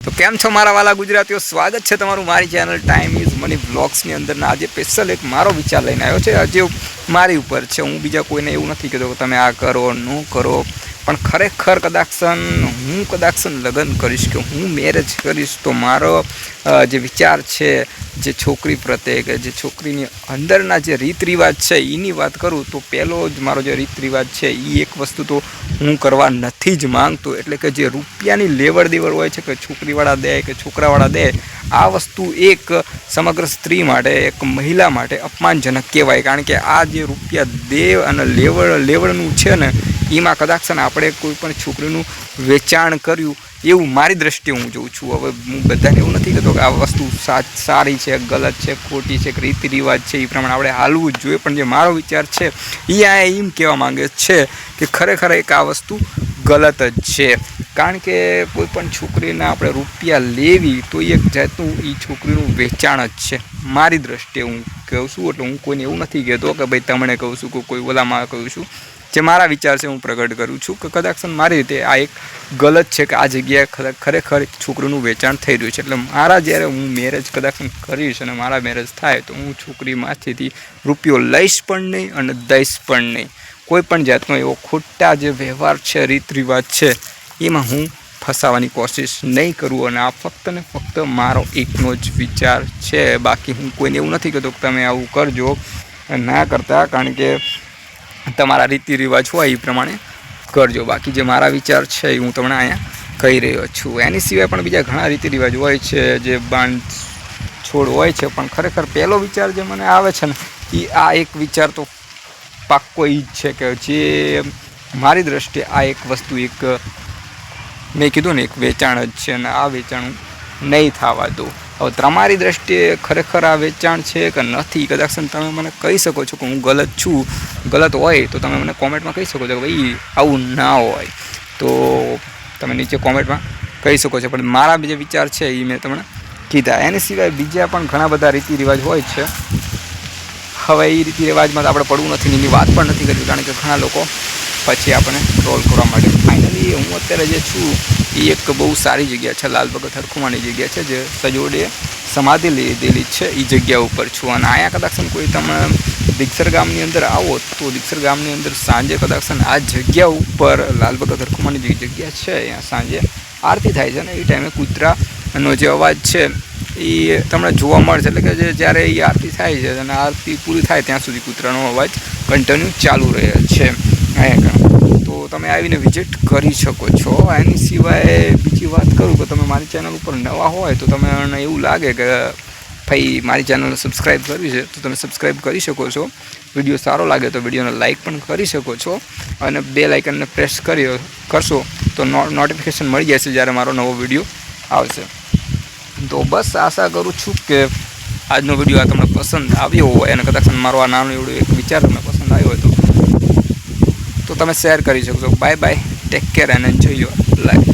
તો કેમ છો મારા વાલા ગુજરાતીઓ? સ્વાગત છે તમારું મારી ચેનલ ટાઈમ મની બ્લોગ્સની અંદરના આજે સ્પેશિયલ એક મારો વિચાર લઈને આવ્યો છે. આજે મારી ઉપર છે. હું બીજા કોઈને એવું નથી કહેતો કે તમે આ કરો, ન કરો. પણ ખરેખર કદાચન હું કદાચન લગ્ન કરીશ કે હું મેરેજ કરીશ તો મારો જે વિચાર છે, જે છોકરી પ્રત્યે કે જે છોકરીની અંદરના જે રીત રિવાજ છે, એની વાત કરું તો પહેલો જ મારો જે રીત રિવાજ છે એ એક વસ્તુ તો હું કરવા નથી જ માંગતો. એટલે કે જે રૂપિયાની લેવડ દેવડ હોય છે, કે છોકરીવાળા દે કે છોકરાવાળા દે, આ વસ્તુ એક સમગ્ર સ્ત્રી માટે, એક મહિલા માટે અપમાનજનક કહેવાય. કારણ કે આ જે રૂપિયા દે અને લેવડ, લેવડનું છે ને, એમાં કદાચ આપણે કોઈ પણ છોકરીનું વેચાણ કર્યું, એવું મારી દ્રષ્ટિએ હું જોઉં છું. હવે હું બધાને એવું નથી કહેતો કે આ વસ્તુ સારી છે, ગલત છે, ખોટી છે, કે રીતિ રિવાજ છે, એ પ્રમાણે આપણે હાલવું જ જોઈએ. પણ જે મારો વિચાર છે, એ આ એમ કહેવા માંગે છે કે ખરેખર એક આ વસ્તુ ગલત જ છે. કારણ કે કોઈ પણ છોકરીને આપણે રૂપિયા લેવી તો એક જાતનું એ છોકરીનું વેચાણ જ છે. મારી દ્રષ્ટિએ હું કહું છું, એટલે હું કોઈને એવું નથી કહેતો કે ભાઈ તમને કહું છું કે કોઈ ઓલામાં કહું છું. જે મારા વિચાર છે હું પ્રગટ કરું છું કે કદાચ મારી રીતે આ એક ગલત છે કે આ જગ્યાએ ખરે- ખરેખર છોકરીનું વેચાણ થઈ રહ્યું છે. એટલે મારા જ્યારે હું મેરેજ કદાચ કરીશ અને મારા મેરેજ થાય તો હું છોકરીમાંથી રૂપિયો લઈશ પણ નહીં અને દઈશ પણ નહીં. કોઈ પણ જાતનો એવો ખોટા જે વ્યવહાર છે રીત રિવાજ છે, એમાં હું ફસાવાની કોશિશ નહીં કરું અને આ ફક્ત ને ફક્ત મારો એકનો જ વિચાર છે. બાકી હું કોઈને એવું નથી કહેતો કે તમે આવું કરજો, ના કરતા, કારણ કે તમારા રીતિ રિવાજ હોય એ પ્રમાણે કરજો. બાકી જે મારા વિચાર છે એ હું તમને અહીંયા કહી રહ્યો છું. એની સિવાય પણ બીજા ઘણા રીતિ રિવાજ હોય છે, જે બાંધ છોડ હોય છે, પણ ખરેખર પહેલો વિચાર જે મને આવે છે ને એ આ એક વિચાર તો પાક્કો એ જ છે કે જે મારી દ્રષ્ટિએ આ એક વસ્તુ એક, મેં કીધું ને એક વેચાણ જ છે અને આ વેચાણ નહીં થવા દો. હવે તમારી દ્રષ્ટિએ ખરેખર આ વેચાણ છે કે નથી, કદાચ તમે મને કહી શકો છો કે હું ગલત છું, ગલત હોય તો તમે મને કોમેન્ટમાં કહી શકો છો કે ભાઈ, આવું ના હોય. તો તમે નીચે કોમેન્ટમાં કહી શકો છો. પણ મારા જે વિચાર છે એ મેં તમને કીધા. એની સિવાય બીજા પણ ઘણા બધા રીતિ રિવાજ હોય છે. હવે એ રીતિ રિવાજમાં આપણે પડવું નથી એની વાત પણ નથી કરવી કારણ કે ઘણા લોકો પછી આપણે ટ્રોલ કરવા માટે ફાઇનલી હું અત્યારે જે છું એ એક બહુ સારી જગ્યા છે, લાલ ભગત હરખુમાની જગ્યા છે, જે સજોડે સમાધિ લીધેલી છે એ જગ્યા ઉપર છું. અને અહીંયા કદાચ કોઈ તમે દીક્ષર ગામની અંદર આવો તો દીક્ષર ગામની અંદર સાંજે કદાચ આ જગ્યા ઉપર લાલ ભગત હરખુમાની જે જગ્યા છે, અહીંયા સાંજે આરતી થાય છે ને એ ટાઈમે કૂતરાનો જે અવાજ છે એ તમને જોવા મળશે. એટલે કે જે જ્યારે એ આરતી થાય છે અને આરતી પૂરી થાય ત્યાં સુધી કૂતરાનો અવાજ કન્ટિન્યુ ચાલુ રહે છે. અહીંયા. તો તમે આવીને વિઝિટ કરી શકો છો. એની સિવાય બીજી વાત કરું કે તમે મારી ચેનલ ઉપર નવા હોય તો તમને એવું લાગે કે ભાઈ મારી ચેનલ સબસ્ક્રાઈબ કરવી છે તો તમે સબસ્ક્રાઈબ કરી શકો છો. વીડિયો સારો લાગે તો વિડીયોને લાઇક પણ કરી શકો છો અને બે લાઇકનને પ્રેસ કરી કરશો તો નોટિફિકેશન મળી જશે જ્યારે મારો નવો વીડિયો આવશે. તો બસ આશા કરું છું કે આજનો વીડિયો આ તમને પસંદ આવ્યો હોય અને કદાચ મારો આ નાનો એવડો એક વિચાર તમને પસંદ આવ્યો હોય તો તમે શેર કરી શકશો bye bye take care and જોયો લાઈક